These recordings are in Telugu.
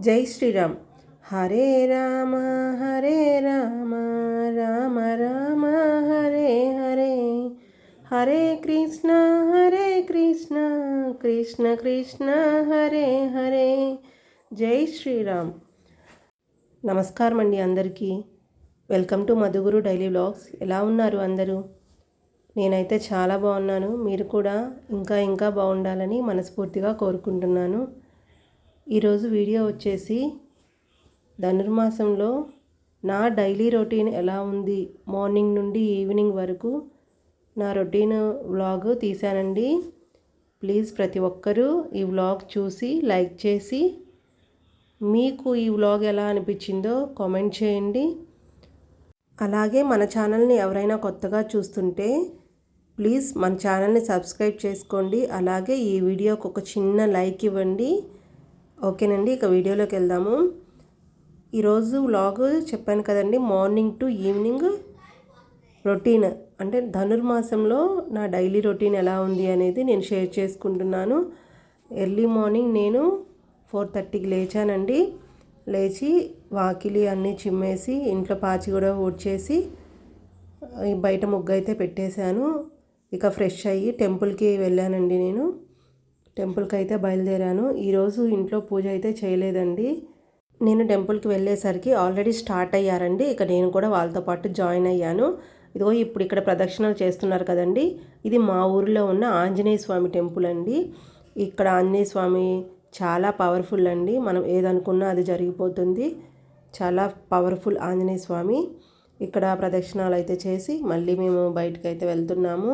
జై శ్రీరామ్. హరే రామ హరే రామ రామ రామ హరే హరే. హరే కృష్ణ హరే కృష్ణ కృష్ణ కృష్ణ హరే హరే. జై శ్రీరామ్. నమస్కారం అండి అందరికీ. Welcome to Madhuguru daily vlogs. ఎలా ఉన్నారు అందరూ? నేనైతే చాలా బాగున్నాను. మీరు కూడా ఇంకా ఇంకా బాగుండాలని మనస్ఫూర్తిగా కోరుకుంటున్నాను. ఈరోజు వీడియో వచ్చేసి ధనుర్మాసంలో నా డైలీ రొటీన్ ఎలా ఉంది? మార్నింగ్ నుండి ఈవినింగ్ వరకు నా రొటీన్ వ్లాగ్ తీశానండి. ప్లీజ్ ప్రతి ఒక్కరూ ఈ వ్లాగ్ చూసి లైక్ చేసి మీకు ఈ వ్లాగ్ ఎలా అనిపించిందో కామెంట్ చేయండి. అలాగే మన ఛానల్ని ఎవరైనా కొత్తగా చూస్తుంటే ప్లీజ్ మన ఛానల్ని సబ్స్క్రైబ్ చేసుకోండి. అలాగే ఈ వీడియోకి ఒక చిన్న లైక్ ఇవ్వండి. ఓకేనండి ఇక వీడియోలోకి వెళ్దాము. ఈరోజు వ్లాగ్ చెప్పాను కదండి మార్నింగ్ టు ఈవినింగ్ రొటీన్ అంటే ధనుర్మాసంలో నా డైలీ రొటీన్ ఎలా ఉంది అనేది నేను షేర్ చేసుకుంటున్నాను. ఎర్లీ మార్నింగ్ నేను ఫోర్ థర్టీకి లేచానండి. లేచి వాకిలి అన్నీ చిమ్మేసి ఇంట్లో పాచి కూడా ఊడ్చేసి బయట ముగ్గు అయితే పెట్టేశాను. ఇక ఫ్రెష్ అయ్యి టెంపుల్కి వెళ్ళానండి నేను. టెంపుల్కి అయితే బయలుదేరాను ఈరోజు ఇంట్లో పూజ అయితే చేయలేదండి. నేను టెంపుల్కి వెళ్ళేసరికి ఆల్రెడీ స్టార్ట్ అయ్యారండి. ఇక నేను కూడా వాళ్ళతో పాటు జాయిన్ అయ్యాను. ఇదిగో ఇప్పుడు ఇక్కడ ప్రదక్షిణలు చేస్తున్నారు కదండి. ఇది మా ఊరిలో ఉన్న ఆంజనేయ స్వామి టెంపుల్ అండి. ఇక్కడ ఆంజనేయ స్వామి చాలా పవర్ఫుల్ అండి. మనం ఏదనుకున్నా అది జరిగిపోతుంది. చాలా పవర్ఫుల్ ఆంజనేయ స్వామి. ఇక్కడ ప్రదక్షిణాలు అయితే చేసి మళ్ళీ మేము బయటకు అయితే వెళ్తున్నాము.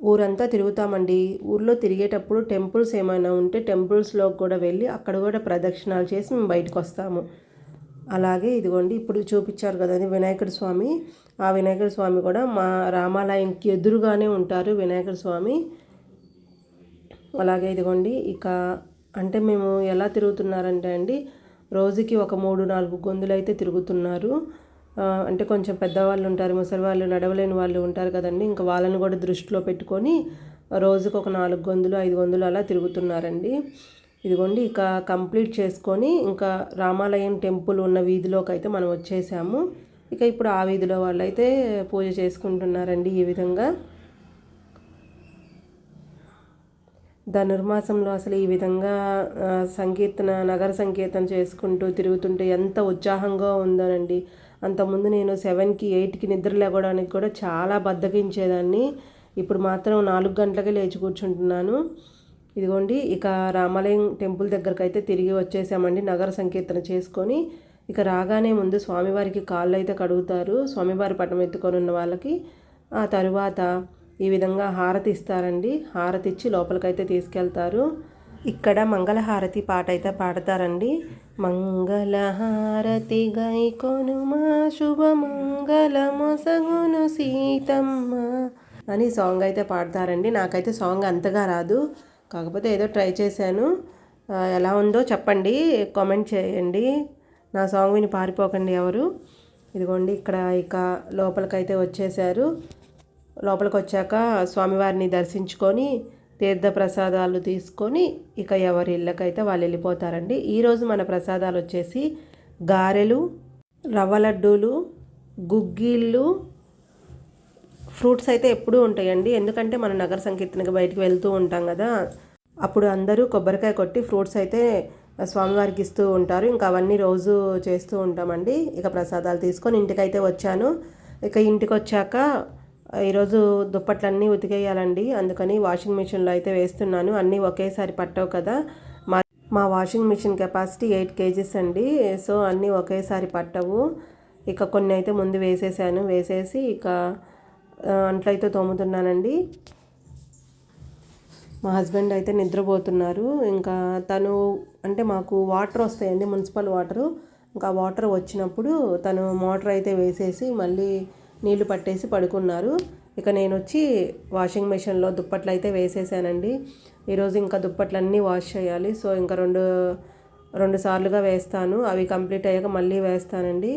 ఊరంతా తిరుగుతామండి. ఊర్లో తిరిగేటప్పుడు టెంపుల్స్ ఏమైనా ఉంటే టెంపుల్స్లో కూడా వెళ్ళి అక్కడ కూడా ప్రదక్షిణాలు చేసి మేము బయటకు వస్తాము. అలాగే ఇదిగోండి ఇప్పుడు చూపించారు కదండి వినాయకుడి స్వామి. ఆ వినాయకుడి స్వామి కూడా మా రామాలయంకి ఎదురుగానే ఉంటారు వినాయకుడి స్వామి. అలాగే ఇదిగోండి ఇక అంటే మేము ఎలా తిరుగుతున్నారంటే అండి రోజుకి ఒక మూడు నాలుగు గొంతులు అయితే తిరుగుతున్నారు. అంటే కొంచెం పెద్దవాళ్ళు ఉంటారు ముసలి వాళ్ళు నడవలేని వాళ్ళు ఉంటారు కదండి. ఇంకా వాళ్ళని కూడా దృష్టిలో పెట్టుకొని రోజుకు ఒక నాలుగు గొంతులు ఐదు గొంతులు అలా తిరుగుతున్నారండి. ఇదిగోండి ఇక కంప్లీట్ చేసుకొని ఇంకా రామాలయం టెంపుల్ ఉన్న వీధిలోకి అయితే మనం వచ్చేసాము. ఇక ఇప్పుడు ఆ వీధిలో వాళ్ళు అయితే పూజ చేసుకుంటున్నారండి ఈ విధంగా. ధనుర్మాసంలో అసలు ఈ విధంగా సంకీర్తన నగర సంకీర్తన చేసుకుంటూ తిరుగుతుంటే ఎంత ఉత్సాహంగా ఉందోనండి. అంతకుముందు నేను సెవెన్కి ఎయిట్కి నిద్ర లేవడానికి కూడా చాలా బద్దకించేదాన్ని. ఇప్పుడు మాత్రం నాలుగు గంటలకే లేచి కూర్చుంటున్నాను. ఇదిగోండి ఇక రామాలయం టెంపుల్ దగ్గరకు అయితే తిరిగి వచ్చేసామండి నగర సంకీర్తన చేసుకొని. ఇక రాగానే ముందు స్వామివారికి కాళ్ళు అయితే కడుగుతారు. స్వామివారి పటం ఎత్తుకొని ఉన్న వాళ్ళకి ఆ తరువాత ఈ విధంగా హారతి ఇస్తారండి. హారతి ఇచ్చి లోపలికైతే తీసుకెళ్తారు. ఇక్కడ మంగళహారతి పాట అయితే పాడతారండి. మంగళహారతి గై కొనుమా సీతమ్మ అని సాంగ్ అయితే పాడతారండి. నాకైతే సాంగ్ అంతగా రాదు. కాకపోతే ఏదో ట్రై చేశాను. ఎలా ఉందో చెప్పండి. కామెంట్ చేయండి. నా సాంగ్ విని పారిపోకండి ఎవరు. ఇదిగోండి ఇక్కడ ఇక లోపలికైతే వచ్చేసారు లోపలికి వచ్చాక స్వామివారిని దర్శించుకొని తీర్థ ప్రసాదాలు తీసుకొని ఇక ఎవరి ఇళ్ళకైతే వాళ్ళు వెళ్ళిపోతారండి. ఈరోజు మన ప్రసాదాలు వచ్చేసి గారెలు రవ్వ లడ్డూలు గుగ్గిళ్ళు ఫ్రూట్స్ అయితే ఎప్పుడూ ఉంటాయండి. ఎందుకంటే మనం నగర సంకీర్తనకి బయటికి వెళ్తూ ఉంటాం కదా. అప్పుడు అందరూ కొబ్బరికాయ కొట్టి ఫ్రూట్స్ అయితే స్వామివారికి ఇస్తూ ఉంటారు. ఇంకా అవన్నీ రోజు చేస్తూ ఉంటామండి. ఇక ప్రసాదాలు తీసుకొని ఇంటికైతే వచ్చాను. ఇక ఇంటికి వచ్చాక ఈరోజు దుప్పట్లన్నీ ఉతికేయాలండి. అందుకని వాషింగ్ మిషన్లో అయితే వేస్తున్నాను. అన్నీ ఒకేసారి పట్టవు కదా. మా మా washing machine capacity eight KGs అండి. సో అన్నీ ఒకేసారి పట్టవు. ఇక కొన్ని అయితే ముందు వేసేసాను. వేసేసి ఇక అంట్లయితే తోముతున్నానండి. మా హస్బెండ్ అయితే నిద్రపోతున్నారు. ఇంకా తను అంటే మాకు వాటర్ వస్తాయండి మున్సిపల్ వాటరు. ఇంకా వాటర్ వచ్చినప్పుడు తను మోటార్ అయితే వేసేసి మళ్ళీ నీళ్ళు పట్టేసి పడుకున్నారు. ఇక నేను వచ్చి వాషింగ్ మిషన్లో దుప్పట్లు అయితే వేసేసానండి. ఈరోజు ఇంకా దుప్పట్లన్నీ వాష్ చేయాలి. సో ఇంకా రెండు రెండు సార్లుగా వేస్తాను. అవి కంప్లీట్ అయ్యాక మళ్ళీ వేస్తానండి.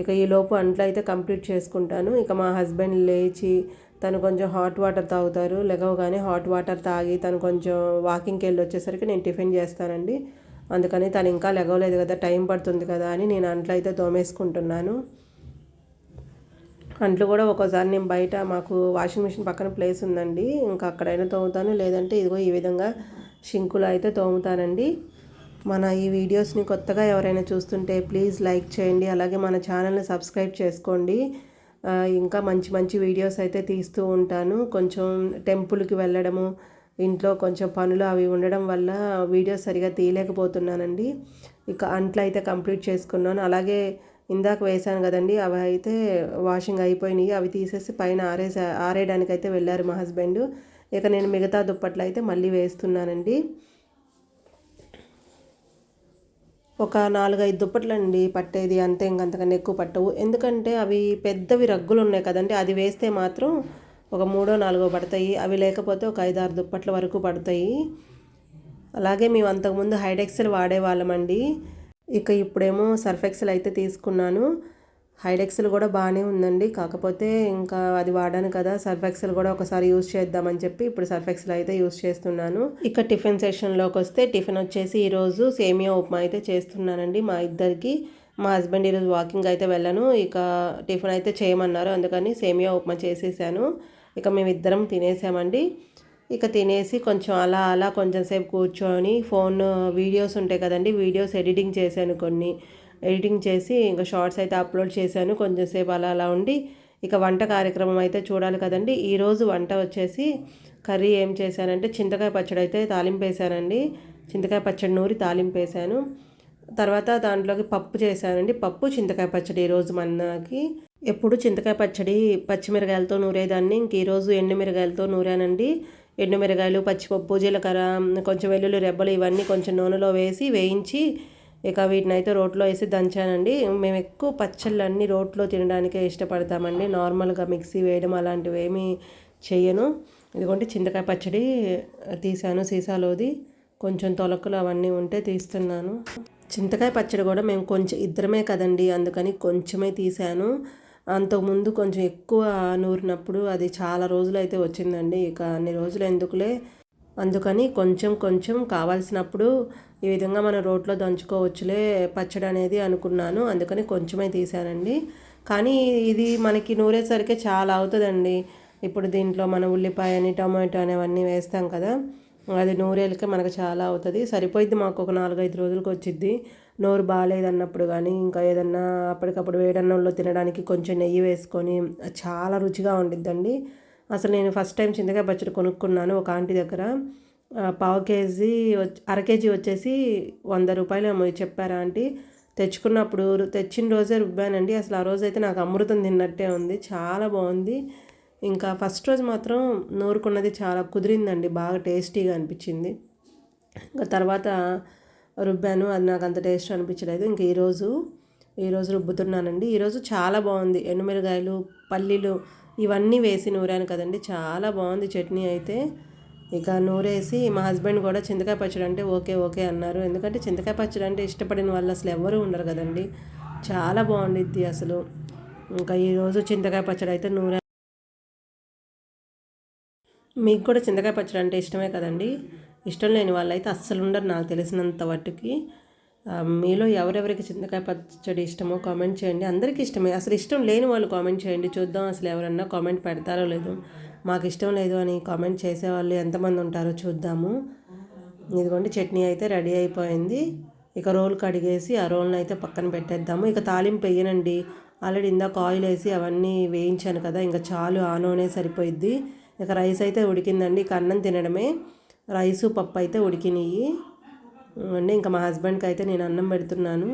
ఇక ఈ లోపు అంట్లు అయితే కంప్లీట్ చేసుకుంటాను. ఇక మా హస్బెండ్ లేచి తను కొంచెం హాట్ వాటర్ తాగుతారు. లెగవగానే హాట్ వాటర్ తాగి తను కొంచెం వాకింగ్కి వెళ్ళి వచ్చేసరికి నేను టిఫిన్ చేస్తానండి. అందుకని తను ఇంకా లెగవలేదు కదా టైం పడుతుంది కదా అని నేను అంట్లో అయితే తోమేసుకుంటున్నాను. అంట్లు కూడా ఒక్కోసారి నేను బయట మాకు వాషింగ్ మిషన్ పక్కన ప్లేస్ ఉందండి. ఇంకా అక్కడైనా తోముతాను లేదంటే ఇదిగో ఈ విధంగా షింకులు అయితే తోముతానండి. మన ఈ వీడియోస్ని కొత్తగా ఎవరైనా చూస్తుంటే ప్లీజ్ లైక్ చేయండి అలాగే మన ఛానల్ని సబ్స్క్రైబ్ చేసుకోండి. ఇంకా మంచి మంచి వీడియోస్ అయితే తీస్తూ ఉంటాను. కొంచెం టెంపుల్కి వెళ్ళడము ఇంట్లో కొంచెం పనులు అవి ఉండడం వల్ల వీడియోస్ సరిగా తీయలేకపోతున్నానండి. ఇక అంట్లు అయితే కంప్లీట్ చేసుకున్నాను. అలాగే ఇందాక వేశాను కదండి అవి అయితే వాషింగ్ అయిపోయినాయి. అవి తీసేసి పైన ఆరేసా ఆరేయడానికి అయితే వెళ్ళారు మా హస్బెండ్. ఇక నేను మిగతా దుప్పట్లు అయితే మళ్ళీ వేస్తున్నానండి. ఒక నాలుగైదు దుప్పట్లండి పట్టేది అంతే ఇంకంతకన్నా ఎక్కువ పట్టవు. ఎందుకంటే అవి పెద్దవి రగ్గులు ఉన్నాయి కదండి అది వేస్తే మాత్రం ఒక మూడో నాలుగో పడతాయి. అవి లేకపోతే ఒక ఐదు ఆరు దుప్పట్ల వరకు పడతాయి. అలాగే మేము అంతకుముందు హైడెక్సెల్ వాడేవాళ్ళమండి. ఇక ఇప్పుడేమో సర్ఫెక్సల్ అయితే తీసుకున్నాను. హైడెక్సెల్ కూడా బాగానే ఉందండి. కాకపోతే ఇంకా అది వాడాను కదా సర్ఫెక్సల్ కూడా ఒకసారి యూజ్ చేద్దామని చెప్పి ఇప్పుడు సర్ఫెక్సల్ అయితే యూజ్ చేస్తున్నాను. ఇక టిఫిన్ సెషన్లోకి వస్తే టిఫిన్ వచ్చేసి ఈరోజు సేమియా ఉప్మా అయితే చేస్తున్నానండి మా ఇద్దరికి. మా హస్బెండ్ ఈరోజు వాకింగ్ అయితే వెళ్ళాను. ఇక టిఫిన్ అయితే చేయమన్నారు. అందుకని సేమియా ఉప్మా చేసేసాను. ఇక మేమిద్దరం తినేసామండి. ఇక తినేసి కొంచెం అలా అలా కొంచెం సేపు కూర్చొని ఫోన్ వీడియోస్ ఉంటాయి కదండి వీడియోస్ ఎడిటింగ్ చేశాను కొన్ని. ఎడిటింగ్ చేసి ఇంకా షార్ట్స్ అయితే అప్లోడ్ చేశాను. కొంచెం సేపు అలా అలా ఉండి ఇక వంట కార్యక్రమం అయితే చూడాలి కదండి. ఈరోజు వంట వచ్చేసి కర్రీ ఏం చేశానంటే చింతకాయ పచ్చడి అయితే తాలింపు వేసానండి. చింతకాయ పచ్చడి నూరి తాలింపు వేసాను. తర్వాత దాంట్లోకి పప్పు చేశానండి. పప్పు చింతకాయ పచ్చడి ఈరోజు మనకి. ఎప్పుడు చింతకాయ పచ్చడి పచ్చిమిరకాయలతో నూరేదాన్ని. ఇంక ఈరోజు ఎండుమిరకాయలతో నూరానండి. ఎండుమిరకాయలు పచ్చిపప్పు జీలకర్ర కొంచెం వెల్లుల్లి రెబ్బలు ఇవన్నీ కొంచెం నూనెలో వేసి వేయించి ఇక వీటిని అయితే రోట్లో వేసి దంచానండి. మేము ఎక్కువ పచ్చళ్ళు అన్నీ రోట్లో తినడానికే ఇష్టపడతామండి. నార్మల్గా మిక్సీ వేయడం అలాంటివి ఏమీ చేయను ఇదిగోండి చింతకాయ పచ్చడి తీసాను సీసాలోది. కొంచెం తొలకలు అవన్నీ ఉంటే తీస్తున్నాను. చింతకాయ పచ్చడి కూడా మేము కొంచెం ఇద్దరమే కదండి అందుకని కొంచెమే తీసాను అంతకుముందు కొంచెం ఎక్కువ నూరినప్పుడు అది చాలా రోజులు అయితే వచ్చిందండి. ఇక అన్ని రోజులు ఎందుకులే? అందుకని కొంచెం కొంచెం కావాల్సినప్పుడు ఈ విధంగా మనం రోట్లో దంచుకోవచ్చులే పచ్చడి అనేది అనుకున్నాను. అందుకని కొంచెమే తీసానండి కానీ ఇది మనకి నూరేసరికి చాలా అవుతుందండి. ఇప్పుడు దీంట్లో మన ఉల్లిపాయ అని టమాటో అనేవన్నీ వేస్తాం కదా. అది నూరేళ్ళకే మనకు చాలా అవుతుంది. సరిపోయిద్ది మాకు ఒక నాలుగైదు రోజులకు వచ్చిద్ది. నోరు బాగాలేదన్నప్పుడు కానీ ఇంకా ఏదన్నా అప్పటికప్పుడు వేడన్నంలో తినడానికి కొంచెం నెయ్యి వేసుకొని చాలా రుచిగా ఉండిద్దండి. అసలు నేను ఫస్ట్ టైం చింతకాయ పచ్చడి కొనుక్కున్నాను ఒక ఆంటీ దగ్గర. పావు కేజీ వచ్చి అర కేజీ వచ్చేసి వంద రూపాయలు ఏమో చెప్పారా ఆంటీ. తెచ్చుకున్నప్పుడు తెచ్చిన రోజే రుబ్బానండి. అసలు ఆ రోజు అయితే నాకు అమృతం తిన్నట్టే ఉంది. చాలా బాగుంది. ఇంకా ఫస్ట్ రోజు మాత్రం నూరుకున్నది చాలా కుదిరిందండి బాగా టేస్టీగా అనిపించింది. ఇంకా తర్వాత రుబ్బాను అది నాకు అంత టేస్ట్ అనిపించలేదు. ఇంక ఈరోజు ఈరోజు రుబ్బుతున్నానండి. ఈరోజు చాలా బాగుంది. ఎండుమిరగాయలు పల్లీలు ఇవన్నీ వేసి నూరాను కదండి. చాలా బాగుంది చట్నీ అయితే. ఇక నూరేసి మా హస్బెండ్ కూడా చింతకాయ పచ్చడి అంటే ఓకే ఓకే అన్నారు. ఎందుకంటే చింతకాయ పచ్చడి అంటే ఇష్టపడిన వాళ్ళు అసలు ఎవ్వరూ ఉండరు కదండి. చాలా బాగుండిద్ది అసలు. ఇంకా ఈరోజు చింతకాయ పచ్చడి అయితే నూరా మీకు కూడా చింతకాయ పచ్చడి అంటే ఇష్టమే కదండి. ఇష్టం లేని వాళ్ళైతే అస్సలు ఉండరు నాకు తెలిసినంత మట్టుకి మీలో ఎవరెవరికి చింతకాయ పచ్చడి ఇష్టమో కామెంట్ చేయండి. అందరికీ ఇష్టమే. అసలు ఇష్టం లేని వాళ్ళు కామెంట్ చేయండి. చూద్దాం అసలు ఎవరన్నా కామెంట్ పెడతారో లేదో. మాకు ఇష్టం లేదు అని కామెంట్ చేసేవాళ్ళు ఎంతమంది ఉంటారో చూద్దాము. ఇదిగోండి చట్నీ అయితే రెడీ అయిపోయింది. ఇక రోల్ కడిగేసి ఆ రోల్ని అయితే పక్కన పెట్టేద్దాము. ఇక తాలింపు వేయనండి. ఆల్రెడీ ఇందాక ఆయిల్ వేసి అవన్నీ వేయించాను కదా ఇంకా చాలు ఆ నూనె సరిపోయిద్ది. ఇక రైస్ అయితే ఉడికిందండి. ఇక అన్నం తినడమే. రైసు పప్పు అయితే ఉడికినాయి అండి ఇంకా మా హస్బెండ్కి అయితే నేను అన్నం పెడుతున్నాను.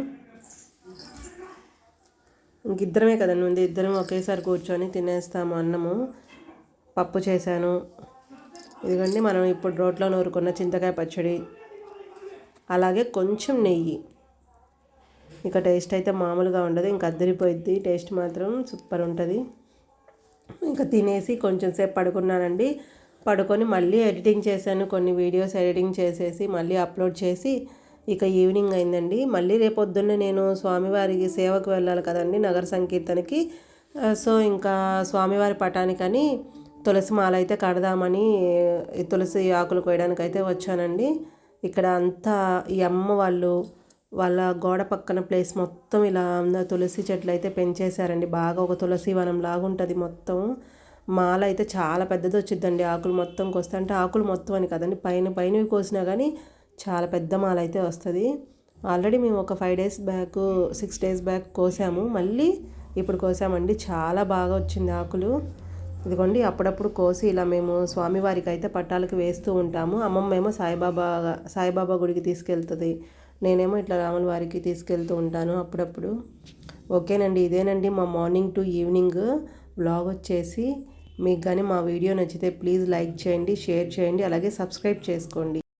ఇంక ఇద్దరమే కదండి ఉంది. ఇద్దరం ఒకేసారి కూర్చొని తినేస్తాము అన్నము. పప్పు చేశాను. ఇదిగండి మనం ఇప్పుడు రోట్లో నూరుకున్న చింతకాయ పచ్చడి అలాగే కొంచెం నెయ్యి. ఇక టేస్ట్ అయితే మామూలుగా ఉండదు. ఇంకా అద్దరిపోయిద్ది. టేస్ట్ మాత్రం సూపర్ ఉంటుంది. ఇంకా తినేసి కొంచెం సేపు పడుకున్నానండి. పడుకొని మళ్ళీ ఎడిటింగ్ చేశాను కొన్ని వీడియోస్ ఎడిటింగ్ చేసేసి మళ్ళీ అప్లోడ్ చేసి ఇక ఈవినింగ్ అయిందండి. మళ్ళీ రేపొద్దున్నే నేను స్వామివారికి సేవకు వెళ్ళాలి కదండి నగర సంకీర్తనకి. సో ఇంకా స్వామివారి పటానికని తులసి మాల అయితే కడదామని తులసి ఆకులు కోయడానికి అయితే వచ్చానండి. ఇక్కడ అంతా ఈ అమ్మ వాళ్ళు వాళ్ళ గోడ పక్కన ప్లేస్ మొత్తం ఇలా తులసి చెట్లు అయితే పెంచేశారండి. బాగా ఒక తులసి వనం లాగా ఉంటుంది మొత్తం. మాల అయితే చాలా పెద్దది వచ్చిందండి ఆకులు మొత్తం కోస్తే అంటే ఆకులు మొత్తం అని కదండి పైన పైనవి కోసినా కానీ చాలా పెద్ద మాల అయితే వస్తుంది. ఆల్రెడీ మేము ఒక five days back six days back కోసాము. మళ్ళీ ఇప్పుడు కోసామండి. చాలా బాగా వచ్చింది ఆకులు. ఇదిగోండి అప్పుడప్పుడు కోసి ఇలా మేము స్వామివారికి అయితే పట్టాలకు వేస్తూ ఉంటాము. అమ్మమ్మ ఏమో సాయిబాబా సాయిబాబా గుడికి తీసుకెళ్తుంది. నేనేమో ఇట్లా రాముల వారికి తీసుకెళ్తూ ఉంటాను అప్పుడప్పుడు. ఓకేనండి ఇదేనండి మా మార్నింగ్ టు ఈవినింగ్ బ్లాగ్ వచ్చేసి. మీకు కానీ మా వీడియో నచ్చితే ప్లీజ్ లైక్ చేయండి షేర్ చేయండి అలాగే సబ్స్క్రైబ్ చేసుకోండి.